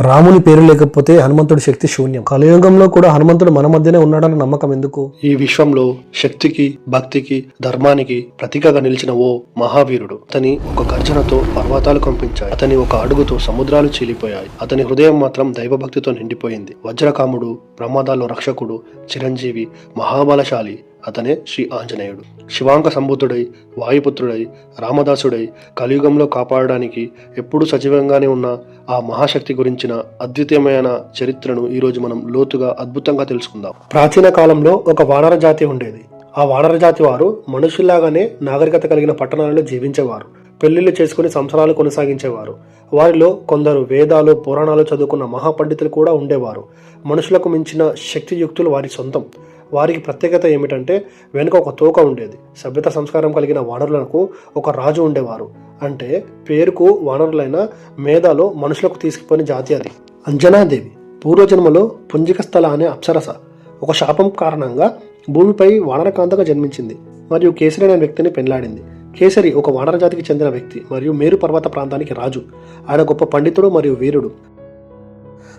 రాముని పేరు లేకపోతే హనుమంతుడి శక్తి శూన్యం. కలియుగంలో కూడా హనుమంతుడు మన మధ్యనే ఉన్నాడన్న నమ్మకం ఎందుకు? ఈ విశ్వంలో శక్తికి భక్తికి ధర్మానికి ప్రతీకగా నిలిచిన ఓ మహావీరుడు. అతని ఒక గర్జనతో పర్వతాలు కంపించాయి. అతని ఒక అడుగుతో సముద్రాలు చీలిపోయాయి. అతని హృదయం మాత్రం దైవభక్తితో నిండిపోయింది. వజ్రకాముడు ప్రమాదాల్లో రక్షకుడు చిరంజీవి మహాబలశాలి అతనే శ్రీ ఆంజనేయుడు. శివాంక సంభూతుడై వాయుపుత్రుడై రామదాసుడై కలియుగంలో కాపాడడానికి ఎప్పుడూ సజీవంగానే ఉన్న ఆ మహాశక్తి గురించిన అద్వితీయమైన చరిత్రను ఈరోజు మనం లోతుగా అద్భుతంగా తెలుసుకుందాం. ప్రాచీన కాలంలో ఒక వానర జాతి ఉండేది. ఆ వానర జాతి వారు మనుషుల్లాగానే నాగరికత కలిగిన పట్టణాలలో జీవించేవారు. పెళ్ళిళ్ళు చేసుకుని సంసారాలు కొనసాగించేవారు. వారిలో కొందరు వేదాలు పురాణాలు చదువుకున్న మహాపండితులు కూడా ఉండేవారు. మనుషులకు మించిన శక్తియుక్తులు వారి సొంతం. వారికి ప్రత్యేకత ఏమిటంటే వెనుక ఒక తోక ఉండేది. సభ్యత సంస్కారం కలిగిన వానరులకు ఒక రాజు ఉండేవారు. అంటే పేరుకు వానరులైన మేధాలో మనుషులకు తీసుకుపోయిన జాతి అది. అంజనాదేవి పూర్వజన్మలో పుంజిక స్థల అనే అప్సరస. ఒక శాపం కారణంగా భూమిపై వానరకాంతగా జన్మించింది మరియు కేసరి అనే వ్యక్తిని పెళ్ళాడింది కేసరి ఒక వానర జాతికి చెందిన వ్యక్తి మరియు మేరు పర్వత ప్రాంతానికి రాజు. ఆయన గొప్ప పండితుడు మరియు వీరుడు.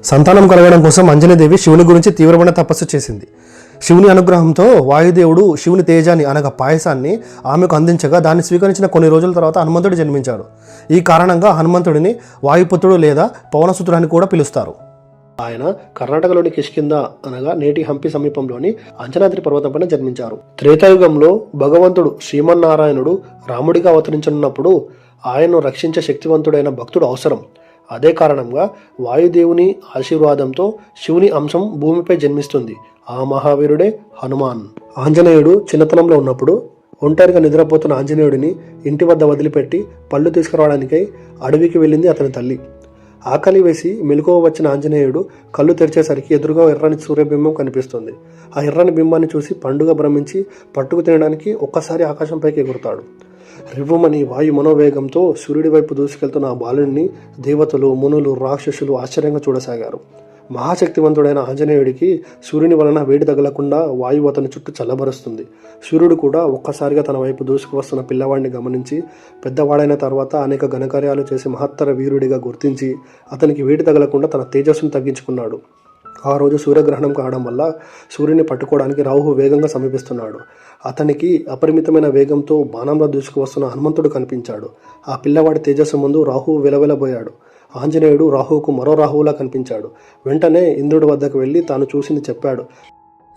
సంతానం కలగడం కోసం అంజనీదేవి శివుని గురించి తీవ్రమైన తపస్సు చేసింది. శివుని అనుగ్రహంతో వాయుదేవుడు శివుని తేజాన్ని అనగా పాయసాన్ని ఆమెకు అందించగా దాన్ని స్వీకరించిన కొన్ని రోజుల తర్వాత హనుమంతుడు జన్మించాడు. ఈ కారణంగా హనుమంతుడిని వాయుపుత్రుడు లేదా పవనసుతుడు అని కూడా పిలుస్తారు. ఆయన కర్ణాటకలోని కిష్కింద అనగా నేటి హంపి సమీపంలోని అంజనాద్రి పర్వతంపైన జన్మించారు. త్రేతాయుగంలో భగవంతుడు శ్రీమన్నారాయణుడు రాముడిగా అవతరించనున్నప్పుడు ఆయన్ను రక్షించే శక్తివంతుడైన భక్తుడు అవసరం. అదే కారణంగా వాయుదేవుని ఆశీర్వాదంతో శివుని అంశం భూమిపై జన్మిస్తుంది. ఆ మహావీరుడే హనుమాన్. ఆంజనేయుడు చిన్నతనంలో ఉన్నప్పుడు ఒంటరిగా నిద్రపోతున్న ఆంజనేయుడిని ఇంటి వద్ద వదిలిపెట్టి పళ్ళు తీసుకురావడానికై అడవికి వెళ్ళింది అతని తల్లి. ఆకలి వేసి మెలకువ వచ్చిన ఆంజనేయుడు కళ్ళు తెరిచేసరికి ఎదురుగా ఎర్రని సూర్యబింబం కనిపిస్తుంది. ఆ ఎర్రని బింబాన్ని చూసి పండుగ భ్రమించి పట్టుకు తినడానికి ఒక్కసారి ఆకాశంపైకి ఎగురుతాడు. రివ్వమని వాయు మనోవేగంతో సూర్యుడి వైపు దూసుకెళ్తున్న ఆ బాలుడిని దేవతలు మునులు రాక్షసులు ఆశ్చర్యంగా చూడసాగారు. మహాశక్తివంతుడైన ఆంజనేయుడికి సూర్యుని వలన వేడి తగలకుండా వాయువు అతని చుట్టూ చల్లబరుస్తుంది. సూర్యుడు కూడా ఒక్కసారిగా తన వైపు దూసుకు వస్తున్న పిల్లవాడిని గమనించి పెద్దవాడైన తర్వాత అనేక ఘనకార్యాలు చేసి మహత్తర వీరుడిగా గుర్తించి అతనికి వేడి తగలకుండా తన తేజస్సును తగ్గించుకున్నాడు. ఆ రోజు సూర్యగ్రహణం కావడం వల్ల సూర్యుని పట్టుకోవడానికి రాహు వేగంగా సమీపిస్తున్నాడు. అతనికి అపరిమితమైన వేగంతో బాణంలో దూసుకు వస్తున్న హనుమంతుడు కనిపించాడు. ఆ పిల్లవాడి తేజస్సు ముందు రాహువు వెలవెలబోయాడు. ఆంజనేయుడు రాహువుకు మరో రాహువులా కనిపించాడు. వెంటనే ఇంద్రుడి వద్దకు వెళ్ళి తాను చూసింది చెప్పాడు.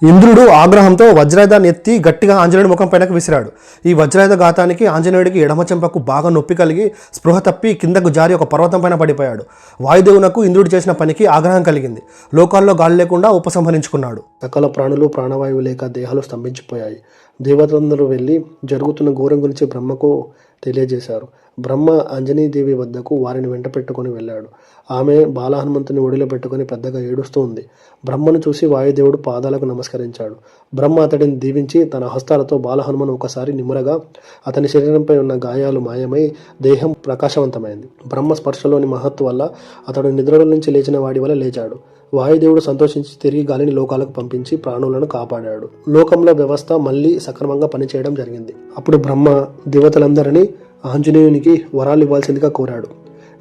ఇంద్రుడు ఆగ్రహంతో వజ్రాయుధాన్ని ఎత్తి గట్టిగా ఆంజనేయుడి ముఖం పైనకు విసిరాడు. ఈ వజ్రాయుధ ఘాతానికి ఆంజనేయుడికి ఎడమ చెంపకు బాగా నొప్పి కలిగి స్పృహ తప్పి కిందకు జారి ఒక పర్వతం పైన పడిపోయాడు. వాయుదేవునకు ఇంద్రుడు చేసిన పనికి ఆగ్రహం కలిగింది. లోకాల్లో గాలి లేకుండా ఉపసంహరించుకున్నాడు. సకల ప్రాణులు ప్రాణవాయువు లేక దేహాలు స్తంభించిపోయాయి. దేవతలందరూ వెళ్ళి జరుగుతున్న ఘోరం గురించి బ్రహ్మకు తెలియజేశారు. బ్రహ్మ అంజనీదేవి వద్దకు వారిని వెంట పెట్టుకుని వెళ్ళాడు. ఆమె బాలహనుమంతుని ఒడిలో పెట్టుకొని పెద్దగా ఏడుస్తూ ఉంది బ్రహ్మను చూసి వాయుదేవుడు పాదాలకు నమస్కరించాడు. బ్రహ్మ అతడిని దీవించి తన హస్తాలతో బాలహనుమను ఒకసారి నిమురగా అతని శరీరంపై ఉన్న గాయాలు మాయమై దేహం ప్రకాశవంతమైంది. బ్రహ్మ స్పర్శలోని మహత్వ వల్ల అతడు నిద్రలో నుంచి లేచిన వాడి వల్ల లేచాడు. వాయుదేవుడు సంతోషించి తిరిగి గాలిని లోకాలకు పంపించి ప్రాణులను కాపాడాడు. లోకంలో వ్యవస్థ మళ్ళీ సక్రమంగా పనిచేయడం జరిగింది. అప్పుడు బ్రహ్మ దేవతలందరినీ ఆంజనేయునికి వరాలు ఇవ్వాల్సిందిగా కోరాడు.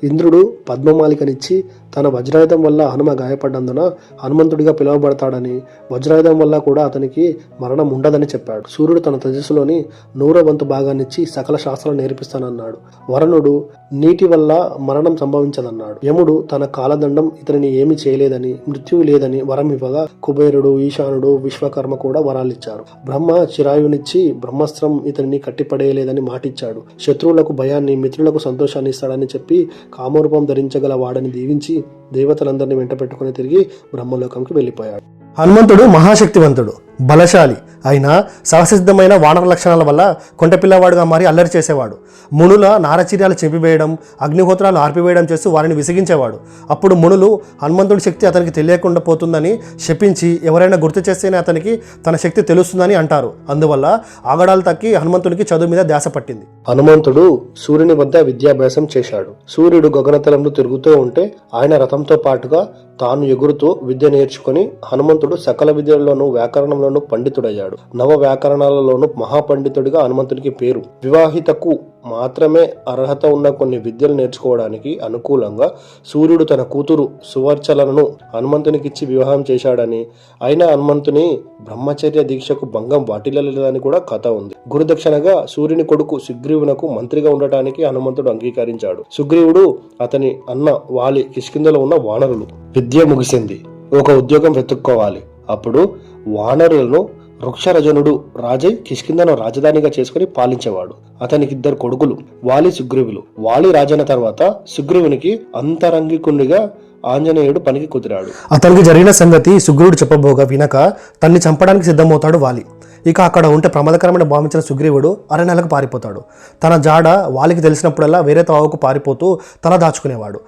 ఇంద్రుడు పద్మమాలికనిచ్చి తన వజ్రాయుధం వల్ల హనుమ గాయపడ్డందున హనుమంతుడిగా పిలువబడతాడని వజ్రాయుధం వల్ల కూడా అతనికి మరణం ఉండదని చెప్పాడు. సూర్యుడు తన తేజస్సులోని నూర వంతు భాగాన్నిచ్చి సకల శాస్త్రాలు నేర్పిస్తానన్నాడు. వరుణుడు నీటి వల్ల మరణం సంభవించదన్నాడు. యముడు తన కాలదండం ఇతనిని ఏమి చేయలేదని మృత్యువు లేదని వరం ఇవ్వగా కుబేరుడు ఈశానుడు విశ్వకర్మ కూడా వరాలిచ్చారు. బ్రహ్మ చిరాయునిచ్చి బ్రహ్మాస్త్రం ఇతనిని కట్టిపడేయలేదని మాటిచ్చాడు. శత్రువులకు భయాన్ని మిత్రులకు సంతోషాన్ని ఇస్తాడని చెప్పి కామరూపం ధరించగల వాడని దీవించి దేవతలందరినీ వెంట పెట్టుకుని తిరిగి బ్రహ్మలోకంకి వెళ్ళిపోయాడు. హనుమంతుడు మహాశక్తివంతుడు. బలశాలి. అయినా సహసిద్ధమైన వానర లక్షణాల వల్ల కొంటపిల్లవాడుగా మారి అల్లరి చేసేవాడు. మునుల నారచర్యాలు చెంపివేయడం అగ్నిహోత్రాలు ఆర్పివేయడం చేస్తూ వారిని విసిగించేవాడు. అప్పుడు మునులు హనుమంతుడి శక్తి అతనికి తెలియకుండా పోతుందని శపించి ఎవరైనా గుర్తు చేస్తేనే అతనికి తన శక్తి తెలుస్తుందని అంటారు. అందువల్ల ఆగడాలు తక్కి హనుమంతుడికి చదువు మీద ధ్యాస పట్టింది. హనుమంతుడు సూర్యుని వద్ద విద్యాభ్యాసం చేశాడు. సూర్యుడు గగనతలంలో తిరుగుతూ ఉంటే ఆయన రథంతో పాటుగా తాను ఎగురుతూ విద్య నేర్చుకుని హనుమంతుడు సకల విద్యల్లోనూ వ్యాకరణం శాస్త్రములను పండితుడయ్యాడు. నవ వ్యాకరణాలలోను మహాపండితుడిగా హనుమంతునికి పేరు. వివాహితకు మాత్రమే అర్హత ఉన్న కొన్ని విద్యలు నేర్చుకోవడానికి అనుకూలంగా సూర్యుడు తన కూతురు సువర్చలను హనుమంతునికిచ్చి వివాహం చేశాడని అయినా హనుమంతుని బ్రహ్మచర్య దీక్షకు భంగం వాటిల్లలేదని కూడా కథ ఉంది. గురుదక్షిణగా సూర్యుని కొడుకు సుగ్రీవునకు మంత్రిగా ఉండటానికి హనుమంతుడు అంగీకరించాడు. సుగ్రీవుడు అతని అన్న వాలి కిష్కిందలో ఉన్న వానరులు. విద్య ముగిసింది. ఒక ఉద్యోగం వెతుక్కోవాలి. అప్పుడు వానరులను వృక్షరజనుడు రాజై కిష్కిందను రాజధానిగా చేసుకుని పాలించేవాడు. అతనికి ఇద్దరు కొడుకులు వాలి సుగ్రీవులు. వాలి రాజైన తర్వాత సుగ్రీవునికి అంతరంగికునిగా ఆంజనేయుడు పనికి కుదిరాడు. అతనికి జరిగిన సంగతి సుగ్రీవుడు చెప్పబోగా వినక తన్ని చంపడానికి సిద్ధమవుతాడు వాలి. ఇక అక్కడ ఉంటే ప్రమాదకరమైన భావించిన సుగ్రీవుడు అరణ్యాలకు పారిపోతాడు. తన జాడ వాలికి తెలిసినప్పుడల్లా వేరే తావుకు పారిపోతూ తల దాచుకునేవాడు.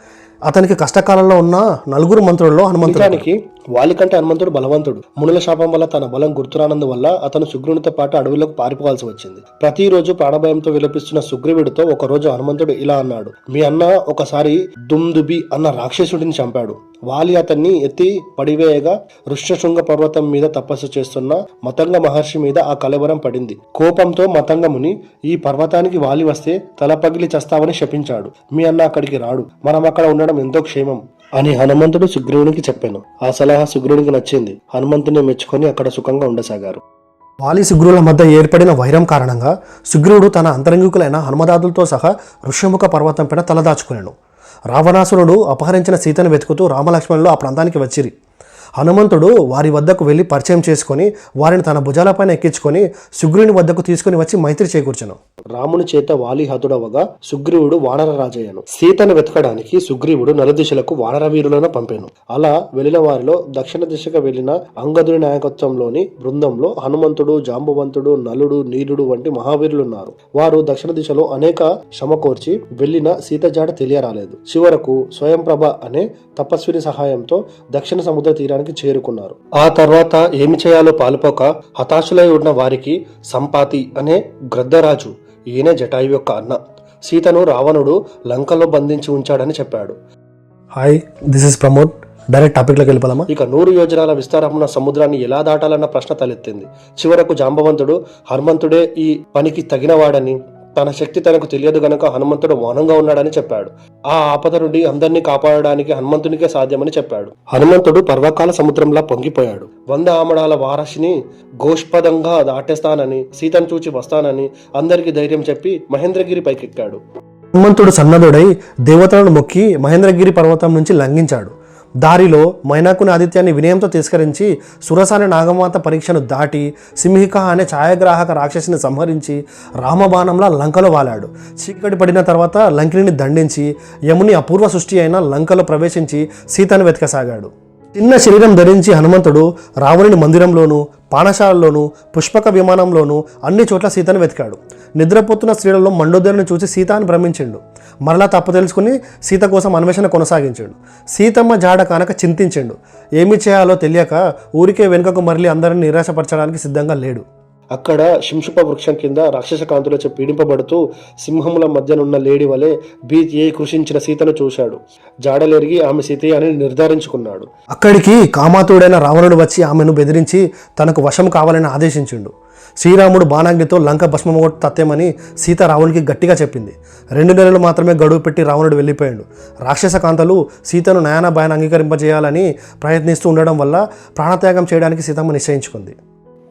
అతనికి కష్టకాలంలో ఉన్న నలుగురు మంత్రుల్లో హనుమంతుడు వాలికంటే హనుమంతుడు బలవంతుడు. మునుల శాపం వల్ల తన బలం గుర్తురానందు వల్ల అతను సుగ్రీవునితో పాటు అడవిలోకి పారిపోవాల్సి వచ్చింది. ప్రతిరోజు ప్రాణభయంతో విలపిస్తున్న సుగ్రీవుడితో ఒక రోజు హనుమంతుడు ఇలా అన్నాడు. మీ అన్న ఒకసారి దుమ్దుబి అన్న రాక్షసుడిని చంపాడు. వాలి అతన్ని ఎత్తి పడివేయగా ఋష్యశృంగ పర్వతం మీద తపస్సు చేస్తున్న మతంగ మహర్షి మీద ఆ కలవరం పడింది. కోపంతో మతంగముని ఈ పర్వతానికి వాలి వస్తే తల పగిలి చస్తావని శపించాడు. మీ అన్న అక్కడికి రాడు. మనం అక్కడ ఉండడం ఎంతో క్షేమం. అని హనుమంతుడు సుగ్రీవునికి చెప్పాను. ఆ సలహా సుగ్రీవునికి నచ్చింది. హనుమంతుని మెచ్చుకొని అక్కడ సుఖంగా ఉండసాగారు. వాలి సుగ్రీవుల మధ్య ఏర్పడిన వైరం కారణంగా సుగ్రీవుడు తన అంతరంగికులైన హనుమదాదులతో సహా ఋష్యముఖ పర్వతం పైన తలదాచుకునేను. రావణాసురుడు అపహరించిన సీతను వెతుకుతూ రామలక్ష్మణులు ఆ ప్రాంతానికి వచ్చిరి. హనుమంతుడు వారి వద్దకు వెళ్ళి పరిచయం చేసుకొని వారిని తన భుజాలపైన ఎక్కించుకొని సుగ్రీవుని వద్దకు తీసుకుని వచ్చి మైత్రి చేకూర్చను. రాముని చేత వాలిహతుడవగా సుగ్రీవుడు వానర రాజయ్యను. సీతను వెతకడానికి సుగ్రీవుడు నలుదిశలకు వానర వీరులను పంపాను. అలా వెళ్ళిన వారిలో దక్షిణ దిశగా వెళ్ళిన అంగదుడి నాయకత్వంలోని బృందంలో హనుమంతుడు జాంబవంతుడు నలుడు నీలుడు వంటి మహావీరులున్నారు. వారు దక్షిణ దిశలో అనేక శ్రమకోర్చి వెళ్ళిన సీత జాడ తెలియరాలేదు. చివరకు స్వయంప్రభ అనే తపస్విని సహాయంతో దక్షిణ సముద్ర తీరానికి చేరుకున్నారు. ఆ తర్వాత ఏమి చేయాలో పాలుపోక హతాశులై ఉన్న వారికి సంపాతి అనే గ్రద్దరాజు ఈయన జటాయు యొక్క అన్న. సీతను రావణుడు లంకలో బంధించి ఉంచాడని చెప్పాడు. Hi this is Pramod direct టాపిక్లోకి వెళ్ళిపోదామా? ఇక నూరు యోజనాల విస్తారమున్న సముద్రాన్ని ఎలా దాటాలన్న ప్రశ్న తలెత్తింది. చివరకు జాంబవంతుడు హనుమంతుడే ఈ పనికి తగినవాడని తన శక్తి తనకు తెలియదు గనక హనుమంతుడు మౌనంగా ఉన్నాడని చెప్పాడు. ఆ ఆపద నుండి అందరినీ కాపాడడానికి హనుమంతునికే సాధ్యమని చెప్పాడు. హనుమంతుడు పర్వకాల సముద్రంలా పొంగిపోయాడు. వంద ఆమడాల వారసిని గోష్పదంగా దాటేస్తానని సీతను చూచి వస్తానని అందరికీ ధైర్యం చెప్పి మహేంద్రగిరి పైకెక్కాడు. హనుమంతుడు సన్నదుడై దేవతలను మొక్కి మహేంద్రగిరి పర్వతం నుంచి లంఘించాడు. దారిలో మైనాకుని ఆదిత్యాన్ని వినయంతో తిరస్కరించి సురసాని నాగమాత పరీక్షను దాటి సింహిక అనే ఛాయాగ్రాహక రాక్షసిని సంహరించి రామబాణంలా లంకలో వాలాడు. చీకటి పడిన తర్వాత లంకిని దండించి యముని అపూర్వ సృష్టి అయిన లంకలో ప్రవేశించి సీతను వెతకసాగాడు. చిన్న శరీరం ధరించి హనుమంతుడు రావణుని మందిరంలోను పానశాలలోను పుష్పక విమానంలోను అన్ని చోట్ల సీతను వెతికాడు. నిద్రపోతున్న స్త్రీలలో మండోదరిని చూసి సీత అని భ్రమించిండు. మరలా తప్పు తెలుసుకుని సీత కోసం అన్వేషణ కొనసాగించాడు. సీతమ్మ జాడ కానక చింతించిండు. ఏమి చేయాలో తెలియక ఊరికే వెనుకకు మరలి అందరిని నిరాశపరచడానికి సిద్ధంగా లేడు. అక్కడ శింషుప వృక్షం కింద రాక్షస కాంతులచే పీడింపబడుతూ సింహముల మధ్యనున్న లేడి వలె బీతియే కృషించిన సీతను చూశాడు. జాడలెరిగి ఆమె సీతే అని నిర్ధారించుకున్నాడు. అక్కడికి కామాతుడైన రావణుడు వచ్చి ఆమెను బెదిరించి తనకు వశం కావాలని ఆదేశించిండు. శ్రీరాముడు బాణాగ్నితో లంక భస్మమొట్టు తత్తేమని సీత రావణుడికి గట్టిగా చెప్పింది. రెండు నెలలు మాత్రమే గడువు పెట్టి రావణుడు వెళ్ళిపోయాడు. రాక్షస కాంతలు సీతను నయన భయాన్ని అంగీకరింపజేయాలని ప్రయత్నిస్తూ ఉండడం వల్ల ప్రాణత్యాగం చేయడానికి సీతమ్మ నిశ్చయించుకుంది.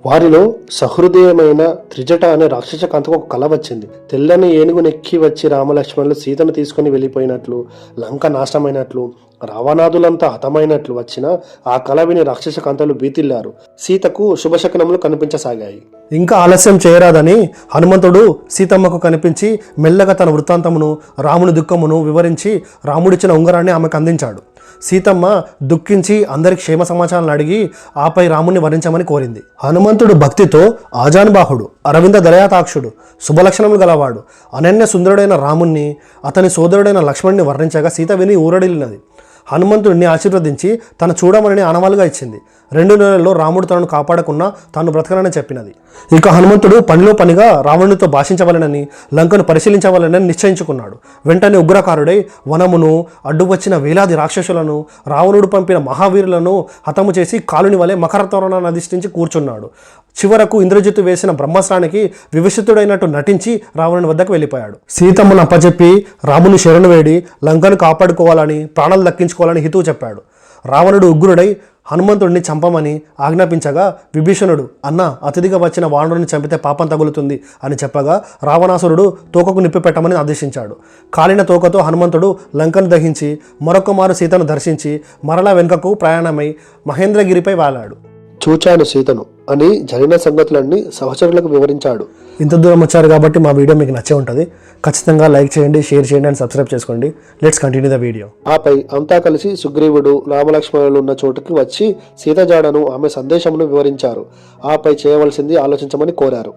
వారిలో సహృదయమైన త్రిజట అనే రాక్షస కాంతకు ఒక కళ వచ్చింది. తెల్లని ఏనుగు నెక్కి వచ్చి రామలక్ష్మణులు సీతను తీసుకుని వెళ్ళిపోయినట్లు లంక నాశనమైనట్లు రావణాదులంతా హతమైనట్లు వచ్చిన ఆ కళ విని రాక్షస కాంతలు బీతిల్లారు. సీతకు శుభశకనములు కనిపించసాగాయి. ఇంకా ఆలస్యం చేయరాదని హనుమంతుడు సీతమ్మకు కనిపించి మెల్లగా తన వృత్తాంతమును రాముని దుఃఖమును వివరించి రాముడిచ్చిన ఉంగరాన్ని ఆమెకు అందించాడు. సీతమ్మ దుఃఖించి అందరి క్షేమ సమాచారాలను అడిగి ఆపై రాముని వరించమని కోరింది. హనుమంతుడు భక్తితో ఆజానుబాహుడు అరవింద దయాతాక్షుడు శుభలక్షణములు గలవాడు అనన్య సుందరుడైన రాముణ్ణి అతని సోదరుడైన లక్ష్మణ్ణి వర్ణించగా సీత విని ఊరడిల్లినది హనుమంతుడిని ఆశీర్వదించి తను చూడమని ఆనవాలుగా ఇచ్చింది. రెండు నెలల్లో రాముడు తనను కాపాడకుండా తాను బ్రతకనని చెప్పినది. ఇక హనుమంతుడు పనిలో పనిగా రావణునితో భాషించవలనని లంకను పరిశీలించవలనని నిశ్చయించుకున్నాడు. వెంటనే ఉగ్రకారుడై వనమును అడ్డువచ్చిన వేలాది రాక్షసులను రావణుడు పంపిన మహావీరులను హతము చేసి కాలుని వలె మకర తోరణాన్ని అధిష్ఠించి కూర్చున్నాడు. చివరకు ఇంద్రజిత్తు వేసిన బ్రహ్మాస్త్రానికి వివశితుడైనట్టు నటించి రావణుని వద్దకు వెళ్ళిపోయాడు. సీతమ్మను అప్పచెప్పి రాముని శరణు వేడి లంకను కాపాడుకోవాలని ప్రాణాలు దక్కించుకోవాలని హితువు చెప్పాడు. రావణుడు ఉగ్రుడై హనుమంతుడిని చంపమని ఆజ్ఞాపించగా విభీషణుడు అన్న అతిథిగా వచ్చిన వానరుని చంపితే పాపం తగులుతుంది అని చెప్పగా రావణాసురుడు తోకకు నిప్పి పెట్టమని ఆదేశించాడు. కాలిన తోకతో హనుమంతుడు లంకను దహించి మరొకమారు సీతను దర్శించి మరలా వెనుకకు ప్రయాణమై మహేంద్రగిరిపై వాలాడు. చూచాను సీతను. అని జరిగిన సంగతులన్నీ సహచరులకు వివరించాడు. ఇంత దూరం వచ్చారు కాబట్టి మా వీడియో మీకు నచ్చే ఉంటుంది. ఖచ్చితంగా లైక్ చేయండి షేర్ చేయండి అండ్ సబ్స్క్రైబ్ చేసుకోండి. లెట్స్ కంటిన్యూ ద వీడియో ఆపై అంతా కలిసి సుగ్రీవుడు రామలక్ష్మణులు ఉన్న చోటుకి వచ్చి సీత జాడను ఆమె సందేశమును వివరించారు. ఆపై చేయవలసింది ఆలోచించమని కోరారు.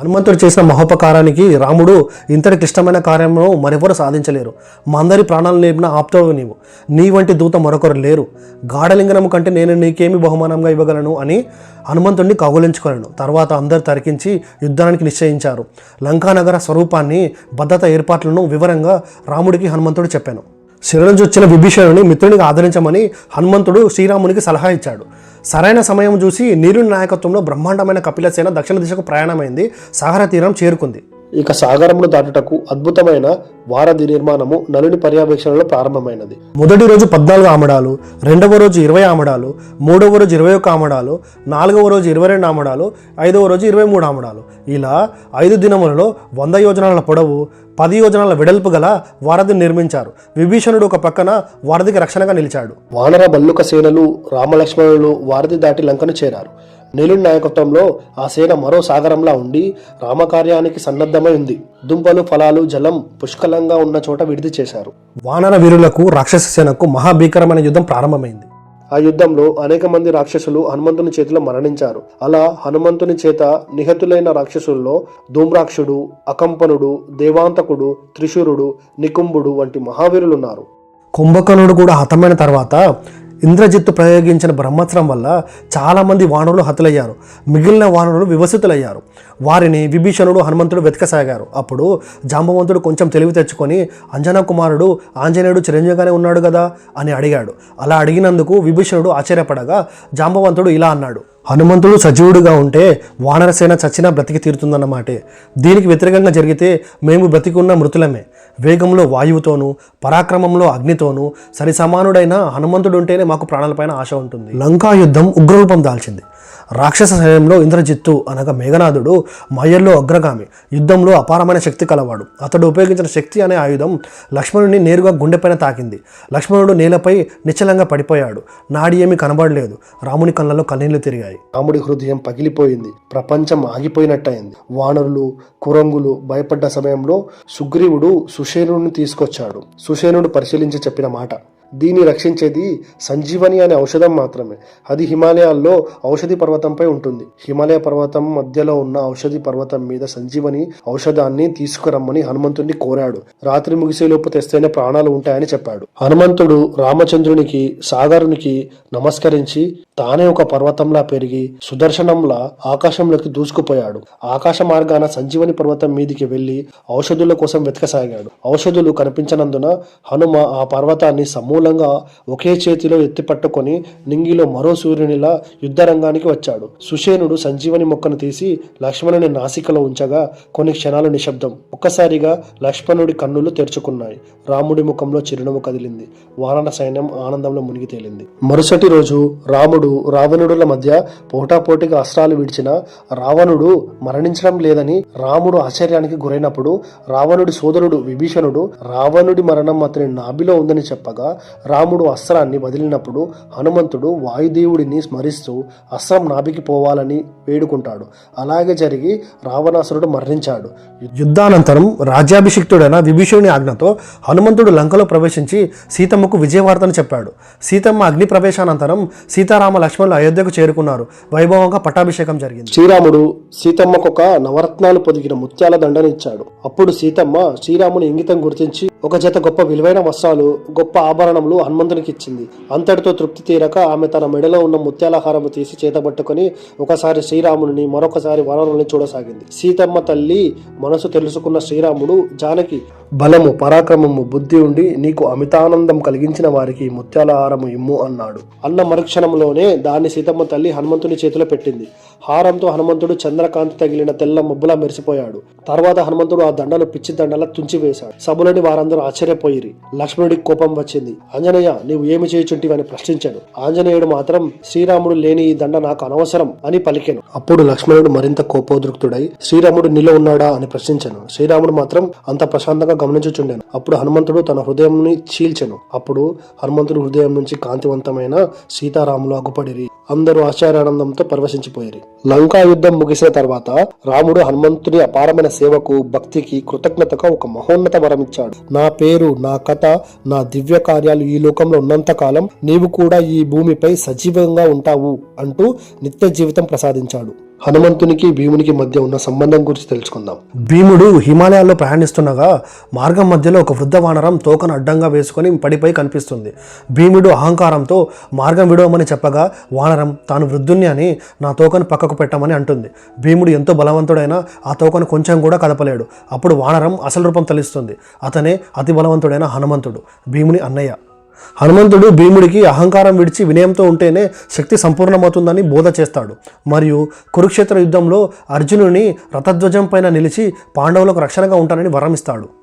హనుమంతుడు చేసిన మహోపకారానికి రాముడు ఇంతటి క్లిష్టమైన కార్యమును మరెవరు సాధించలేరు. మా అందరి ప్రాణాలు నేపిన ఆప్తవు నీవు. నీ వంటి దూత మరొకరు లేరు. గాఢలింగనము కంటే నేను నీకేమి బహుమానంగా ఇవ్వగలను అని హనుమంతుడిని కౌగులించుకోలేను తర్వాత అందరు తరికించి యుద్ధానికి నిశ్చయించారు. లంకానగర స్వరూపాన్ని భద్రత ఏర్పాట్లను వివరంగా రాముడికి హనుమంతుడు చెప్పాను. శిరణుజు వచ్చిన విభీషణుని మిత్రునికి ఆదరించమని హనుమంతుడు శ్రీరామునికి సలహా ఇచ్చాడు. సరైన సమయం చూసి నీరుని నాయకత్వంలో బ్రహ్మాండమైన కపిలసేన దక్షిణ దిశకు ప్రయాణమైంది. సాగర తీరం చేరుకుంది. ఇక సాగరమును దాటుటకు అద్భుతమైన వారధి నిర్మాణము నలుని పర్యవేక్షణలో ప్రారంభమైనది. మొదటి రోజు పద్నాలుగు ఆమడాలు రెండవ రోజు ఇరవై ఆమడాలు మూడవ రోజు ఇరవై ఒక్క ఆమడాలు నాలుగవ రోజు ఇరవై రెండు ఆమడాలు ఐదవ రోజు ఇరవై మూడు ఆమడాలు. ఇలా ఐదు దినములలో వంద యోజనాల పొడవు పది యోజనాల వెడల్పు గల వారధిని నిర్మించారు. విభీషణుడు ఒక పక్కన వారధికి రక్షణగా నిలిచాడు. వానర బల్లుక సేనలు రామలక్ష్మణులు వారధి దాటి లంకను చేరారు. నీలుని నాయకత్వంలో ఆ సేన మరో సాగరంలా ఉండి రామకార్యానికి సన్నద్ధమై ఉంది. దుంపలు ఫలాలు జలం పుష్కలంగా ఉన్న చోట విడిది చేశారు. వానర వీరులకు రాక్షస సేనకు మహాభీకరమైన యుద్ధం ప్రారంభమైంది. ఆ యుద్ధంలో అనేక మంది రాక్షసులు హనుమంతుని చేతిలో మరణించారు. అలా హనుమంతుని చేత నిహతులైన రాక్షసుల్లో ధూమ్రాక్షుడు అకంపనుడు దేవాంతకుడు త్రిశూరుడు నికుంభుడు వంటి మహావీరులున్నారు. కుంభకర్ణుడు కూడా హతమైన తర్వాత ఇంద్రజిత్తు ప్రయోగించిన బ్రహ్మత్రం వల్ల చాలామంది వానరులు హతులయ్యారు. మిగిలిన వానరులు వివసితులయ్యారు. వారిని విభీషణుడు హనుమంతుడు వెతకసాగారు. అప్పుడు జాంబవంతుడు కొంచెం తెలివి తెచ్చుకొని అంజనా కుమారుడు ఆంజనేయుడు చిరంజీవిగానే ఉన్నాడు కదా? అని అడిగాడు. అలా అడిగినందుకు విభీషణుడు ఆశ్చర్యపడగా జాంబవంతుడు ఇలా అన్నాడు హనుమంతుడు సజీవుడిగా ఉంటే వానరసేన చచ్చినా బ్రతికి తీరుతుందన్నమాటే దీనికి వ్యతిరేకంగా జరిగితే మేము బ్రతికున్న మృతులమే. వేగంలో వాయువుతోనూ పరాక్రమంలో అగ్నితోనూ సరి సమానుడైన హనుమంతుడు ఉంటేనే మాకు ప్రాణాలపైన ఆశ ఉంటుంది. లంకా యుద్ధం ఉగ్రరూపం దాల్చింది. రాక్షస సైన్యంలో ఇంద్రజిత్తు అనగా మేఘనాథుడు మయల్లో అగ్రగామి. యుద్ధంలో అపారమైన శక్తి కలవాడు. అతడు ఉపయోగించిన శక్తి అనే ఆయుధం లక్ష్మణుని నేరుగా గుండెపైన తాకింది. లక్ష్మణుడు నేలపై నిశ్చలంగా పడిపోయాడు. నాడి ఏమీ కనబడలేదు. రాముని కళ్ళలో కన్నీళ్ళు తిరిగాయి. రాముడి హృదయం పగిలిపోయింది. ప్రపంచం ఆగిపోయినట్టయింది. వానరులు కురంగులు భయపడ్డ సమయంలో సుగ్రీవుడు సుషేనుడిని తీసుకొచ్చాడు. సుషేనుడు పరిశీలించి చెప్పిన మాట దీన్ని రక్షించేది సంజీవని అనే ఔషధం మాత్రమే. అది హిమాలయాల్లో ఔషధి పర్వతంపై ఉంటుంది. హిమాలయ పర్వతం మధ్యలో ఉన్న ఔషధి పర్వతం మీద సంజీవని ఔషధాన్ని తీసుకురమ్మని హనుమంతుడిని కోరాడు. రాత్రి ముగిసేలోపు తెస్తేనే ప్రాణాలు ఉంటాయని చెప్పాడు. హనుమంతుడు రామచంద్రునికి సాగరునికి నమస్కరించి తానే ఒక పర్వతంలా పెరిగి సుదర్శనంలా ఆకాశంలోకి దూసుకుపోయాడు. ఆకాశ మార్గాన సంజీవని పర్వతం మీదికి వెళ్ళి ఔషధుల కోసం వెతకసాగాడు. ఔషధులు కనిపించనందున హనుమ ఆ పర్వతాన్ని సమూలంగా ఒకే చేతిలో ఎత్తిపట్టుకొని నింగిలో మరో సూర్యునిలా యుద్ధరంగానికి వచ్చాడు. సుషేనుడు సంజీవని మొక్కను తీసి లక్ష్మణుని నాసికలో ఉంచగా కొన్ని క్షణాలు నిశ్శబ్దం. ఒక్కసారిగా లక్ష్మణుడి కన్నులు తెరుచుకున్నాయి. రాముడి ముఖంలో చిరునవ్వు కదిలింది. వానర సైన్యం ఆనందంలో మునిగి తేలింది. మరుసటి రోజు రాముడు రావణుడుల మధ్య పోటాపోటీగా అస్త్రాలు విడిచిన రావణుడు మరణించడం లేదని రాముడు ఆశ్చర్యానికి గురైనప్పుడు రావణుడి సోదరుడు విభీషణుడు రావణుడి మరణం అతని నాభిలో ఉందని చెప్పగా రాముడు అస్త్రాన్ని వదిలినప్పుడు హనుమంతుడు వాయుదేవుడిని స్మరిస్తూ అస్త్రం నాభికి పోవాలని వేడుకుంటాడు. అలాగే జరిగి రావణాసురుడు మరణించాడు. యుద్ధానంతరం రాజ్యాభిషిక్తుడైన విభీషణుని ఆజ్ఞతో హనుమంతుడు లంకలో ప్రవేశించి సీతమ్మకు విజయవార్తను చెప్పాడు. సీతమ్మ అగ్ని ప్రవేశానంతరం సీతారామ లక్ష్మణులు అయోధ్యకు చేరుకున్నారు. వైభవంగా పట్టాభిషేకం జరిగింది. శ్రీరాముడు సీతమ్మకు ఒక నవరత్నాలు పొదిగిన ముత్యాల దండనిచ్చాడు అప్పుడు సీతమ్మ శ్రీరాముని ఇంగితం గుర్తించి ఒక జత గొప్ప విలువైన వస్త్రాలు గొప్ప ఆభరణములు హనుమంతునికి ఇచ్చింది. అంతటితో తృప్తి తీరక ఆమె తన మెడలో ఉన్న ముత్యాల హారము తీసి చేతబట్టుకుని ఒకసారి శ్రీరాముని మరొకసారి వనరుల్ని చూడసాగింది. సీతమ్మ తల్లి మనసు తెలుసుకున్న శ్రీరాముడు జానకి బలము పరాక్రమము బుద్ధి ఉండి నీకు అమితానందం కలిగించిన వారికి ముత్యాలహారము ఇమ్ము అన్నాడు. అన్న మరుక్షణంలోనే దాన్ని సీతమ్మ తల్లి హనుమంతుని చేతిలో పెట్టింది. హారంతో హనుమంతుడు చంద్రకాంతి తగిలిన తెల్ల మబ్బులా మెరిసిపోయాడు. తర్వాత హనుమంతుడు ఆ దండను పిచ్చి దండలా తుంచివేశాడు. సభలోని వారందరూ ఆశ్చర్యపోయిరి. లక్ష్మణుడికి కోపం వచ్చింది. ఆంజనేయ నీవు ఏమి చేయుచుంటివని ప్రశ్నించాడు. ఆంజనేయుడు మాత్రం శ్రీరాముడు లేని ఈ దండ నాకు అనవసరం అని పలికాను. అప్పుడు లక్ష్మణుడు మరింత కోపోద్రుక్తుడై శ్రీరాముడు నీలో ఉన్నాడా అని ప్రశ్నించాను. శ్రీరాముడు మాత్రం అంత ప్రశాంతంగా గమనించుచుండాను. అప్పుడు హనుమంతుడు తన హృదయంని చీల్చెను. అప్పుడు హనుమంతుడు హృదయం నుంచి కాంతివంతమైన సీతారాములు అగుపడిరి. అందరూ ఆశ్చర్యానందంతో పరవశించిపోయారు. లంకా యుద్ధం ముగిసిన తర్వాత రాముడు హనుమంతుని అపారమైన సేవకు భక్తికి కృతజ్ఞతగా ఒక మహోన్నత వరం ఇచ్చాడు. నా పేరు నా కథ నా దివ్య కార్యాలు ఈ లోకంలో ఉన్నంత కాలం నీవు కూడా ఈ భూమిపై సజీవంగా ఉంటావు అంటూ నిత్య జీవితం ప్రసాదించాడు. హనుమంతునికి భీమునికి మధ్య ఉన్న సంబంధం గురించి తెలుసుకుందాం. భీముడు హిమాలయాల్లో ప్రయాణిస్తుండగా మార్గం మధ్యలో ఒక వృద్ధ వానరం తోకను అడ్డంగా వేసుకొని పడిపై కనిపిస్తుంది. భీముడు అహంకారంతో మార్గం విడవమని చెప్పగా వానరం తాను వృద్ధుణ్ణి అని నా తోకను పక్కకు పెట్టమని అంటుంది. భీముడు ఎంతో బలవంతుడైనా ఆ తోకను కొంచెం కూడా కదపలేడు. అప్పుడు వానరం అసలు రూపం తలిస్తుంది. అతనే అతి బలవంతుడైన హనుమంతుడు భీముని అన్నయ్య. హనుమంతుడు భీముడికి అహంకారం విడిచి వినయంతో ఉంటేనే శక్తి సంపూర్ణమవుతుందని బోధ చేస్తాడు. మరియు కురుక్షేత్ర యుద్ధంలో అర్జునుని రథధ్వజం పైన నిలిచి పాండవులకు రక్షణగా ఉంటానని వరమిస్తాడు.